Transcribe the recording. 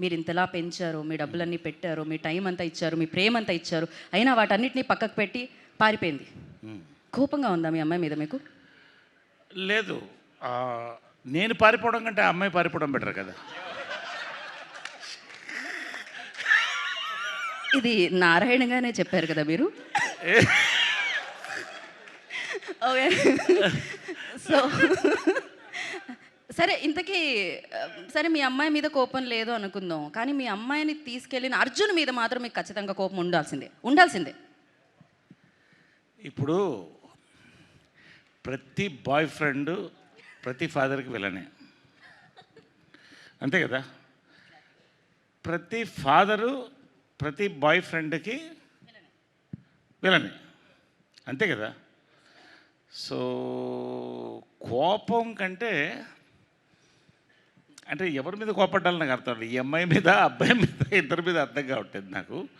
మీరు ఇంతలా పెంచారు మీ డబ్బులన్నీ పెట్టారు మీ టైం అంతా ఇచ్చారు మీ ప్రేమ అంతా ఇచ్చారు. అయినా వాటన్నిటిని పక్కకు పెట్టి పారిపోయింది. కోపంగా ఉందా మీ అమ్మాయి మీద మీకు? లేదు. నేను పారిపోవడం కంటే ఆ అమ్మాయి పారిపోవడం బెటర్ కదా. ఇది నారాయణగానే చెప్పారు కదా మీరు? ఓకే. సో సరే ఇంతకీ సరే మీ అమ్మాయి మీద కోపం లేదు అనుకుందాం కానీ మీ అమ్మాయిని తీసుకెళ్ళిన అర్జున్ మీద మాత్రం మీకు ఖచ్చితంగా కోపం ఉండాల్సిందే ఉండాల్సిందే. ఇప్పుడు ప్రతి బాయ్ ఫ్రెండ్ ప్రతి ఫాదర్కి విలనే. అంతే కదా? ప్రతి ఫాదరు ప్రతి బాయ్ ఫ్రెండ్కి విలనే. అంతే కదా? సో కోపం కంటే అంటే ఎవరి మీద కోపడ్డాలి నాకు అర్థం ఈ అమ్మాయి మీద ఆ అబ్బాయి మీద ఇద్దరి మీద అర్థం కావట్లేదు నాకు.